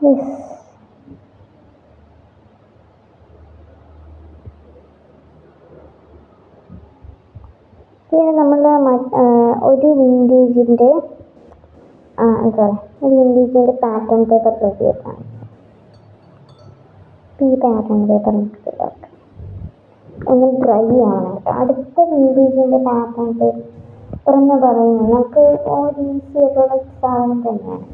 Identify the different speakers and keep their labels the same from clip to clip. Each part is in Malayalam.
Speaker 1: യെസ് പിന്നെ നമ്മൾ ഒരു വിന്റേജിന്റെ സോറി ഒരു വിന്റേജിന്റെ പാറ്റേൺ പേപ്പർ പ്ലേറ്റ് ചെയ്താണ് ഈ പാറ്റേൺ പേപ്പർ മിക്സിലോട്ട് ഒന്ന് ഡ്രൈ ആവണം കേട്ടോ. അടുത്ത വിന്റേജിന്റെ പാറ്റേൺ പേപ്പർ എന്ന് പറയുന്നത് നമുക്ക് ഒരു ഈസി സാധനം തന്നെയാണ്.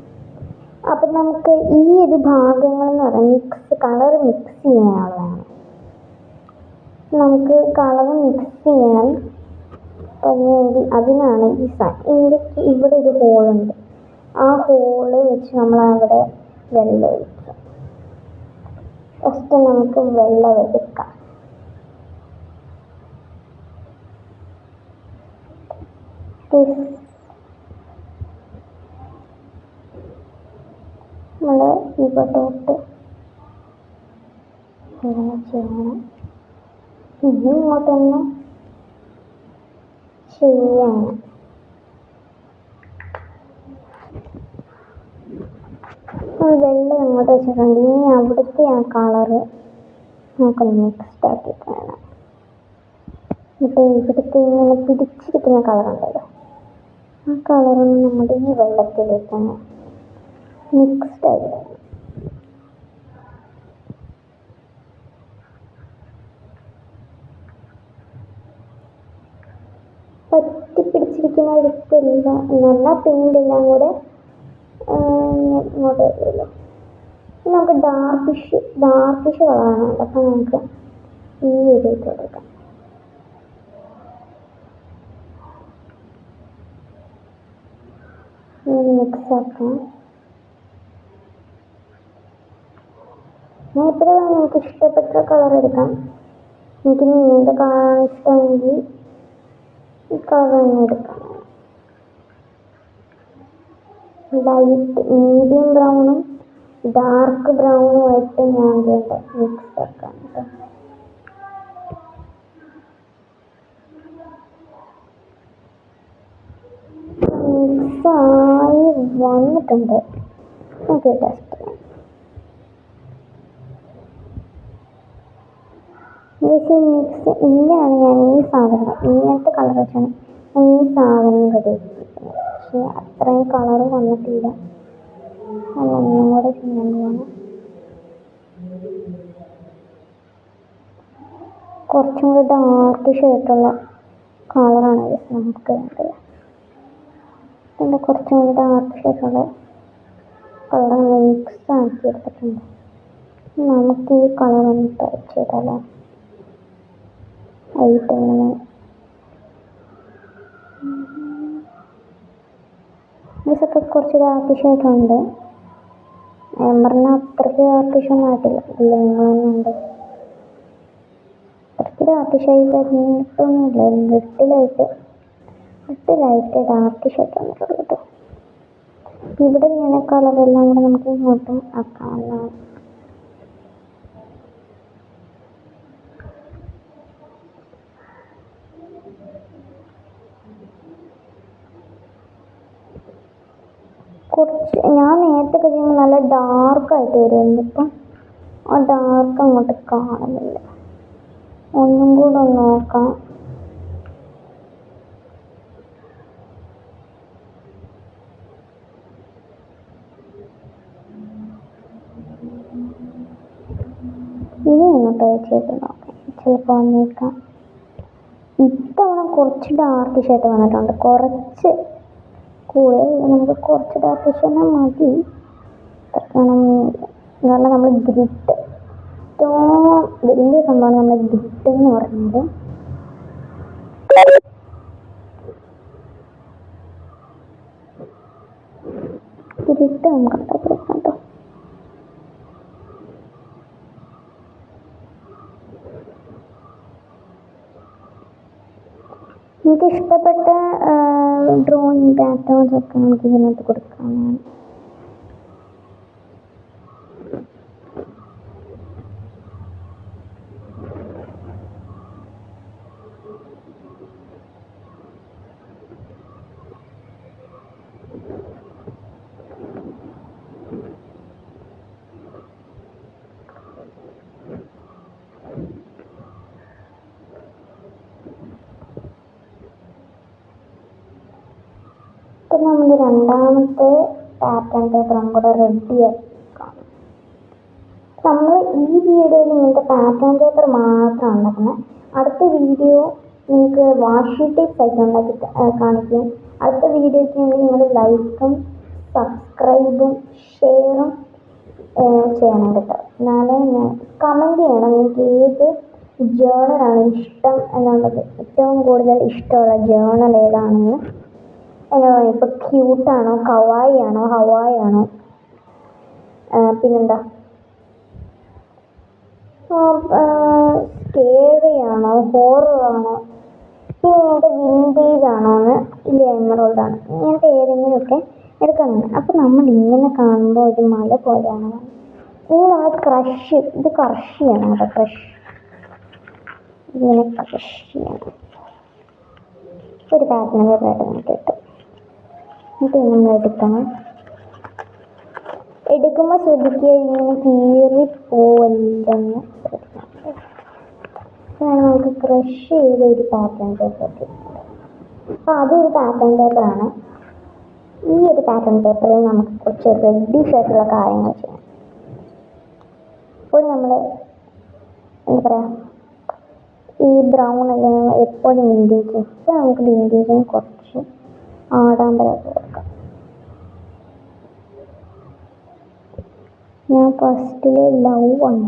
Speaker 1: അപ്പം നമുക്ക് ഈ ഒരു ഭാഗങ്ങൾ എന്ന് പറയുന്നത് മിക്സ് കളർ മിക്സ് ചെയ്യാനുള്ളതാണ്. നമുക്ക് കളർ മിക്സ് ചെയ്യാൻ അതിനുവേണ്ടി അതിനാണ് ഈ സ ഇവിടേക്ക് ഇവിടെ ഒരു ഹോളുണ്ട് ആ ഹോൾ വെച്ച് നമ്മൾ അവിടെ വെള്ളം ഒഴിക്കുക. ഫസ്റ്റ് നമുക്ക് വെള്ളം എടുക്കാം. നമ്മൾ ഇവിടോട്ട് ഇങ്ങനെ ചെയ്യണം ഇനി ഇങ്ങോട്ടൊന്ന് ചെയ്യാണ് വെള്ളം അങ്ങോട്ട് വെച്ചിട്ടുണ്ട് ഇനി അവിടുത്തെ ആ കളറ് നമുക്കൊന്ന് മിക്സ്ഡ് ആക്കിയിട്ട് വേണം എന്നിട്ട് ഇവിടുത്തെ ഇങ്ങനെ പിടിച്ചിരിക്കുന്ന കളറുണ്ടല്ലോ ആ കളറൊന്ന് നമ്മുടെ ഈ വെള്ളത്തിലേക്കൊന്ന് മിക്സ്ഡ്. ആയി പറ്റിപ്പിടിച്ചിരിക്കുന്ന പറ്റി പിടിച്ചിരിക്കുന്ന ഒരിക്കലില്ല നല്ല പെയിന്റ് എല്ലാം കൂടെ ഇങ്ങോട്ട് വരുമല്ലോ നമുക്ക് ഡാർക്കിഷ് ഡാർക്കിഷ് കളറാണ് അപ്പം നമുക്ക് ഈ ഒരു കൊടുക്കാം. മിക്സ് ആക്കാം. എപ്പോഴും നിങ്ങൾക്ക് ഇഷ്ടപ്പെട്ട കളർ എടുക്കാം. എനിക്ക് നീണ്ട കളറാണ് ഇഷ്ടമെങ്കിൽ ഈ കളർ തന്നെ എടുക്കാം. ലൈറ്റ് മീഡിയം ബ്രൗണും ഡാർക്ക് ബ്രൗണും ആയിട്ട് ഞാൻ വേണ്ട മിക്സ് ആക്കാം കേട്ടോ മിക്സ് ആയി വന്നിട്ടുണ്ട്. ഓക്കെ ടെസ്റ്റ് ചെയ്യാം മിക്സ് മിക്സ് ഇങ്ങനെയാണ് ഞാൻ ഈ സാധനം. ഇങ്ങനത്തെ കളർ വെച്ചാണ് ഞാൻ ഈ സാധനം പ്രതീക്ഷിക്കുന്നത് പക്ഷേ അത്രയും കളർ വന്നിട്ടില്ല. അതൊന്നും കൂടെ ചെയ്യാൻ പോവാണ്. കുറച്ചും കൂടി ഡാർക്ക് ഷെയ്ഡുള്ള കളറാണ് നമുക്ക് വേണ്ടത്. പിന്നെ കുറച്ചും കൂടി ഡാർക്ക് ഷെയ്ഡുള്ള കളർ മിക്സ് ആക്കി എടുത്തിട്ടുണ്ട്. നമുക്ക് ഈ കളർ ഒന്ന് ട്രൈ ചെയ്താലോ? ആയിട്ട് ഇങ്ങനെ ഇതൊക്കെ കുറച്ച് ഡാർക്കിഷ് ആയിട്ടുണ്ട് ഞാൻ പറഞ്ഞ അത്രയ്ക്ക് ഡാർക്കിഷ് ഒന്നും ആയിട്ടില്ല. ഇല്ല ഉണ്ട്. അത്രയ്ക്ക് ഡാർക്കിഷ് ആയി വരുന്നിട്ടൊന്നുമില്ല. ലിട്ടിലായിട്ട് ലിട്ടിലായിട്ട് ഡാർക്കിഷ് വന്നിട്ടുള്ളൂ കേട്ടോ ഇവിടെ വീണ കളറെല്ലാം കൂടെ നമുക്ക് ഇങ്ങോട്ടും ആക്കാവുന്നതാണ് കുറച്ച് ഞാൻ നേരത്തെ കഴിയുമ്പോൾ നല്ല ഡാർക്കായിട്ട് വരുമായിരുന്നു ഇപ്പം ആ ഡാർക്ക് അങ്ങോട്ട് കാണുന്നില്ല. ഒന്നും കൂടെ ഒന്ന് നോക്കാം. ഇനി ഒന്ന് ട്രൈ ചെയ്ത് നോക്കാം. ചിലപ്പോൾ വന്നേക്കാം. ഇത്തവണ കുറച്ച് ഡാർക്ക് ആയിട്ട് വന്നിട്ടുണ്ട്. കുറച്ച് കൂടുതൽ നമുക്ക് കുറച്ച് തന്നെ മതി. കാരണം നമ്മൾ ഗ്രിഡ് ഏറ്റവും വലിയ സംഭവമാണ് നമ്മുടെ ഗ്രിഡ് എന്ന് പറയുന്നത്. ഗ്രിഡ് നമുക്ക് കേട്ടോ നിങ്ങൾക്ക് ഇഷ്ടപ്പെട്ട ഡ്രോയിങ് പാറ്റേൺസ് ഒക്കെ നമുക്ക് ഇതിനകത്ത് കൊടുക്കാവുന്നതാണ് നമ്മുടെ രണ്ടാമത്തെ പാറ്റേൺ പേപ്പറും കൂടെ റെഡിയാക്കാം നമ്മൾ ഈ വീഡിയോയിൽ ഇങ്ങനത്തെ പാറ്റേൺ പേപ്പർ മാത്രം ഉണ്ടാക്കുന്നത് അടുത്ത വീഡിയോ നിങ്ങൾക്ക് വാഷി ടിപ്സ് ആയിട്ട് ഉണ്ടാക്കി കാണിക്കും. അടുത്ത വീഡിയോയ്ക്ക് വേണ്ടി നിങ്ങൾ ലൈക്കും സബ്സ്ക്രൈബും ഷെയറും ചെയ്യണം കേട്ടോ. എന്നാലേ ഞാൻ കമന്റ് ചെയ്യണം. നിങ്ങൾക്ക് ഏത് ജേണലാണ് ഇഷ്ടം എന്നുള്ളത്. ഏറ്റവും കൂടുതൽ ഇഷ്ടമുള്ള ജേണൽ ഏതാണെന്ന് ഇപ്പോൾ ക്യൂട്ടാണോ കവായി ആണോ ഹവായി ആണോ പിന്നെന്താ? ഹോറർ ആണോ പിന്നെ വിന്റേജ് ആണോ എന്ന് ഇല്ല എമറോൾഡ് ആണ്. ഇങ്ങനത്തെ ഏതെങ്കിലുമൊക്കെ എടുക്കണം അപ്പം നമ്മൾ ഇങ്ങനെ കാണുമ്പോൾ ഒരു മല പോലെയാണ്. ഇനി നമ്മൾ ക്രഷ് ഇത് ക്രഷ് ചെയ്യണം കേട്ടോ ക്രഷ് ഇങ്ങനെ ക്രഷ് ചെയ്യണം. ഒരു പാറ്റേൺ പേപ്പറായിട്ട് നമുക്ക് കിട്ടും. എന്നിട്ട് ഇങ്ങനെ എടുക്കണം എടുക്കുമ്പോൾ ശ്രദ്ധിക്കുക ഇങ്ങനെ കീറി ശ്രദ്ധിക്കണം. നമുക്ക് ക്രഷ് ചെയ്ത ഒരു പാറ്റേൺ പേപ്പർ കിട്ടുന്നത് അതൊരു പാറ്റേൺ പേപ്പറാണ് ഈ ഒരു പാറ്റേൺ പേപ്പറിൽ നമുക്ക് കുറച്ച് റെഡിഷ് ആയിട്ടുള്ള കാര്യങ്ങൾ ചെയ്യാം. ഇപ്പോഴും നമ്മൾ എന്താ പറയുക ഈ ബ്രൗൺ അല്ലെങ്കിൽ എപ്പോഴും ഇപ്പോൾ നമുക്ക് വിന്റേജിന് കുറച്ച് ആടാൻ ആഡംബരമൊക്കെ കൊടുക്കാം ഞാൻ ഫസ്റ്റിലെ ലവ് ആണ്